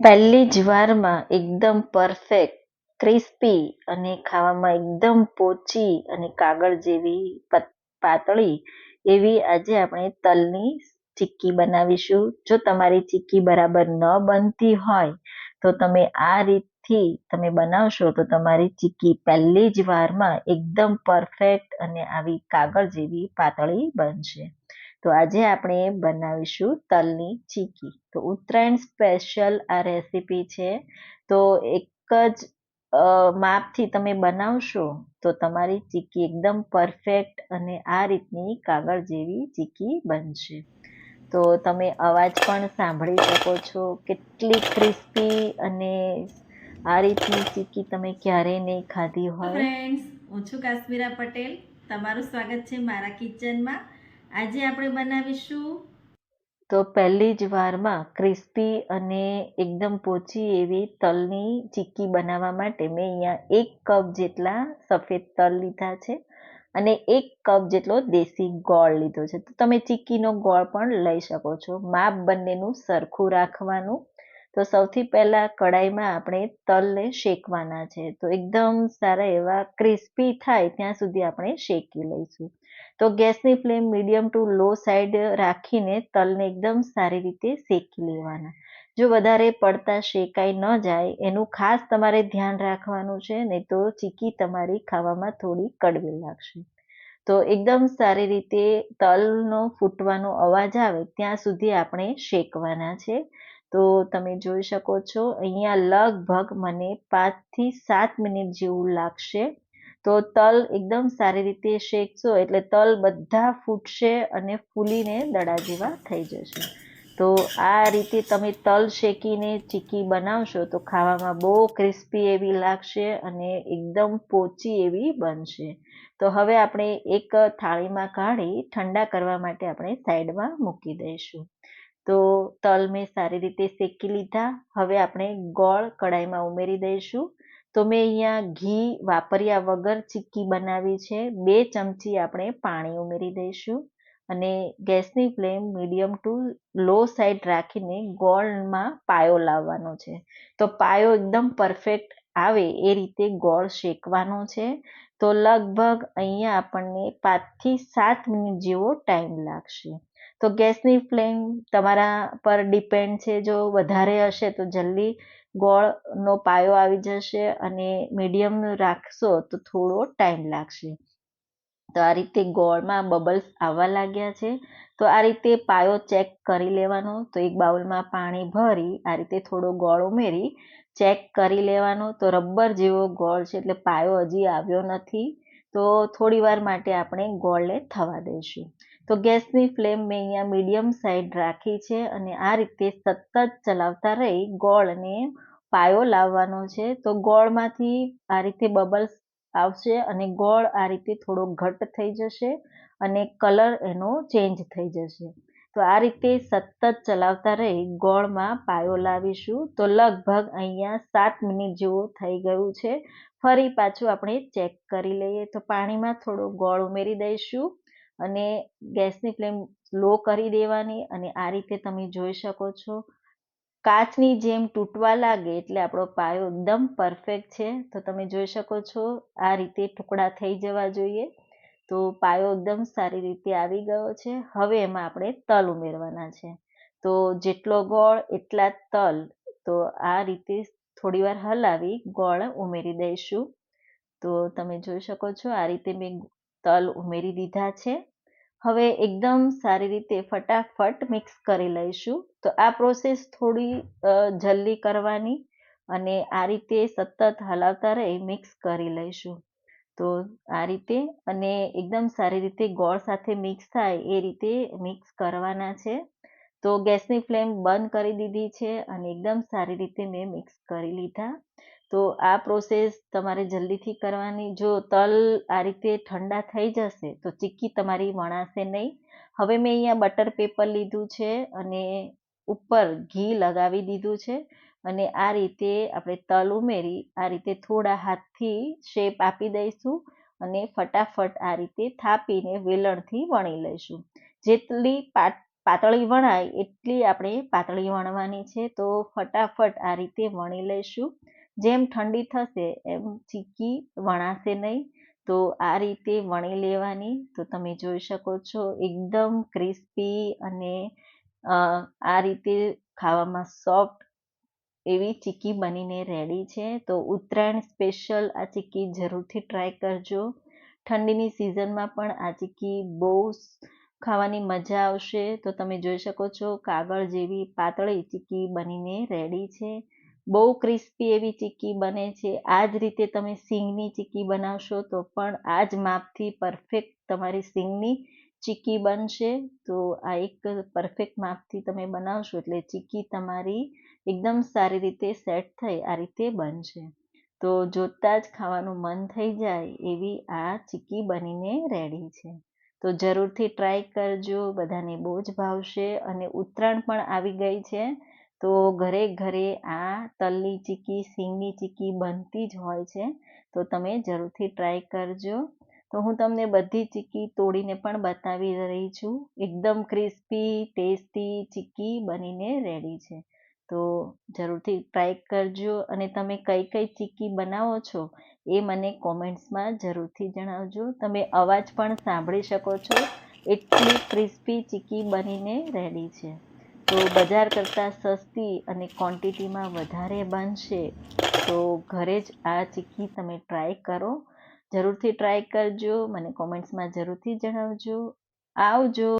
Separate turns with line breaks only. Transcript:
પહેલી જ વારમાં એકદમ પરફેક્ટ ક્રિસ્પી અને ખાવામાં એકદમ પોચી અને કાગળ જેવી પત- પાતળી એવી આજે આપણે તલની ચીક્કી બનાવીશું. જો તમારી ચીક્કી બરાબર ન બનતી હોય, તો તમે આ રીતથી તમે બનાવશો તો તમારી ચીક્કી પહેલી જ વારમાં એકદમ પરફેક્ટ અને આવી કાગળ જેવી પાતળી બનશે. તો આજે આપણે બનાવીશું તલની ચીકી. તો ઉત્તરાયણ સ્પેશિયલ આ રેસીપી છે. તો એક જ માપથી તમે બનાવશો તો તમારી ચીકી એકદમ પરફેક્ટ અને આ રીતની કાગળ જેવી ચીકી બનશે. તો તમે અવાજ પણ સાંભળી શકો છો કેટલી ક્રિસ્પી અને આ રીતની ચીકી તમે ક્યારેય નહીં ખાધી હોય.
ફ્રેન્ડ્સ હું છું કાશ્મીરા પટેલ. તમારું સ્વાગત છે મારા કિચનમાં આજે આપણે બનાવીશું
તો પહેલી જ વારમાં ક્રિસ્પી અને એકદમ પોચી એવી તલની ચીક્કી બનાવવા માટે મેં અહીંયા એક કપ જેટલા સફેદ તલ લીધા છે અને એક કપ જેટલો દેશી ગોળ લીધો છે. તો તમે ચીક્કીનો ગોળ પણ લઈ શકો છો. માપ બંનેનું સરખું રાખવાનું. તો સૌથી પહેલાં કડાઈમાં આપણે તલને શેકવાના છે. તો એકદમ સારા એવા ક્રિસ્પી થાય ત્યાં સુધી આપણે શેકી લઈશું. તો ગેસની flame medium to low side રાખીને તલને એકદમ સારી રીતે શેકી લેવાના. જો વધારે પડતા શેકાઈ ન જાય, એનું ખાસ તમારે ધ્યાન રાખવાનું છે, નહીં તો ચીકી તમારી ખાવામાં થોડી કડવી લાગશે. તો એકદમ સારી રીતે તલનો ફૂટવાનો અવાજ આવે ત્યાં સુધી આપણે શેકવાના છે. તો તમે જોઈ શકો છો, અહીંયા લગભગ મને પાંચથી સાત મિનિટ જેવું લાગશે. તો તલ એકદમ સારી રીતે શેકશો એટલે તલ બધા ફૂટશે અને ફૂલીને દડા જેવા થઈ જશે. તો આ રીતે તમે તલ શેકીને ચીકી બનાવશો તો ખાવામાં બહુ ક્રિસ્પી એવી લાગશે અને એકદમ પોચી એવી બનશે. તો હવે આપણે એક થાળીમાં કાઢી ઠંડા કરવા માટે આપણે સાઈડમાં મૂકી દઈશું. તો તલ મેં સારી રીતે શેકી લીધા. હવે આપણે ગોળ કડાઈમાં ઉમેરી દઈશું. તો મેં અહીંયા ઘી વાપર્યા વગર ચીક્કી બનાવી છે. બે ચમચી આપણે પાણી ઉમેરી દઈશું અને ગેસની flame medium to low side રાખીને ગોળમાં પાયો લાવવાનો છે. તો પાયો એકદમ પરફેક્ટ આવે એ રીતે ગોળ શેકવાનો છે. તો લગભગ અહીંયા આપણને પાંચથી સાત મિનિટ જેવો ટાઈમ લાગશે. તો ગેસની ફ્લેમ તમારા પર ડિપેન્ડ છે, જો વધારે હશે તો જલ્દી ગોળનો પાયો આવી જશે અને મીડિયમ રાખશો તો થોડો ટાઈમ લાગશે. તો આ રીતે ગોળમાં બબલ્સ આવવા લાગ્યા છે. તો આ રીતે પાયો ચેક કરી લેવાનો. તો એક બાઉલમાં પાણી ભરી આ રીતે થોડો ગોળ ઉમેરી ચેક કરી લેવાનો. તો રબર જેવો ગોળ છે એટલે પાયો હજી આવ્યો નથી. તો થોડી વાર માટે આપણે ગોળને થવા દઈશું. તો ગેસની ફ્લેમ મેં અહીંયા મીડિયમ સાઈડ રાખી છે અને આ રીતે સતત ચલાવતા રહી ગોળને પાયો લાવવાનો છે. તો ગોળમાંથી આ રીતે બબલ્સ આવશે અને ગોળ આ રીતે થોડો ઘટ થઈ જશે અને કલર એનો ચેન્જ થઈ જશે. તો આ રીતે સતત ચલાવતા રહી ગોળમાં પાયો લાવીશું. તો લગભગ અહીંયા સાત મિનિટ જેવું થઈ ગયું છે. ફરી પાછું આપણે ચેક કરી લઈએ. તો પાણીમાં થોડો ગોળ ઉમેરી દઈશું. અને ગેસની ફ્લેમ લો કરી દેવાની અને આ રીતે તમે જોઈ શકો છો. કાચની જેમ તૂટવા લાગે એટલે આપણો પાયો એકદમ પરફેક્ટ છે. તો તમે જોઈ શકો છો આ રીતે ટુકડા થઈ જવા જોઈએ. તો પાયો એકદમ સારી રીતે આવી ગયો છે. હવે એમાં આપણે તલ ઉમેરવાના છે. તો જેટલો ગોળ એટલા તલ. તો આ રીતે થોડીવાર હલાવી ગોળ ઉમેરી દઈશું. તો તમે જોઈ શકો છો આ રીતે મેં તલ ઉમેરી દીધા છે. હવે એકદમ સારી રીતે ફટાફટ મિક્સ કરી લઈશું. તો આ પ્રોસેસ થોડી જલ્દી કરવાની અને આ રીતે સતત હલાવતા રહી મિક્સ કરી લઈશું. તો આ રીતે અને એકદમ સારી રીતે ગોળ સાથે મિક્સ થાય એ રીતે મિક્સ કરવાના છે. તો ગેસની ફ્લેમ બંધ કરી દીધી છે અને એકદમ સારી રીતે મેં મિક્સ કરી લીધા. તો આ પ્રોસેસ તમારે જલ્દીથી કરવાની. જો તલ આ રીતે ઠંડા થઈ જશે, તો ચીક્કી તમારી વણાશે નહીં. હવે મેં અહીંયા બટર પેપર લીધું છે અને ઉપર ઘી લગાવી દીધું છે. અને આ રીતે આપણે તલ ઉમેરી, આ રીતે થોડા હાથથી શેપ આપી દઈશું અને ફટાફટ આ રીતે થાપીને વેલણથી વણી લઈશું. જેટલી પાતળી વણાય એટલી આપણે પાતળી વણવાની છે. તો ફટાફટ આ રીતે વણી લઈશું. જેમ ઠંડી થશે, એમ ચીકી વણાશે નહીં. તો આ રીતે વણી લેવાની. તો તમે જોઈ શકો છો, એકદમ ક્રિસ્પી અને આ રીતે ખાવામાં સોફ્ટ એવી ચીકી બનીને રેડી છે. તો ઉત્તરાયણ સ્પેશિયલ આ ચીકી જરૂરથી ટ્રાય કરજો. ઠંડીની સિઝનમાં પણ આ ચીકી બહુ ખાવાની મજા આવશે. તો તમે જોઈ શકો છો, કાગળ જેવી પાતળી ચીકી બનીને રેડી છે. બહુ ક્રિસ્પી એવી ચીક્કી બને છે. આ જ રીતે તમે સિંગની ચીક્કી બનાવશો તો પણ આ જ માપથી પરફેક્ટ તમારી સિંગની ચીક્કી બનશે. તો આ એક પરફેક્ટ માપથી તમે બનાવશો એટલે ચીક્કી તમારી એકદમ સારી રીતે સેટ થઈ આ રીતે બનશે. તો જોતાં જ ખાવાનું મન થઈ જાય એવી આ ચીક્કી બનીને રેડી છે. તો જરૂરથી ટ્રાય કરજો, બધાને બહુ જ ભાવશે અને ઉત્તરાયણ પણ આવી ગઈ છે. તો ઘરે ઘરે આ તલની ચીક્કી સિંગની ચીક્કી બનતી જ હોય છે. તો તમે જરૂરથી ટ્રાય કરજો. તો હું તમને બધી ચીક્કી તોડીને પણ બતાવી રહી છું. એકદમ ક્રિસ્પી, ટેસ્ટી ચીક્કી બનીને રેડી છે. તો જરૂરથી ટ્રાય કરજો અને તમે કઈ કઈ ચીક્કી બનાવો છો એ મને કોમેન્ટ્સમાં જરૂરથી જણાવજો. તમે અવાજ પણ સાંભળી શકો છો. એટલી ક્રિસ્પી ચીક્કી બનીને રેડી છે. તો બજાર કરતાં સસ્તી અને ક્વોન્ટિટીમાં વધારે બનશે, તો ઘરે જ આ ચીક્કી તમે ટ્રાય કરો. જરૂરથી ટ્રાય કરજો, મને કોમેન્ટ્સમાં જરૂરથી જણાવજો. આવજો.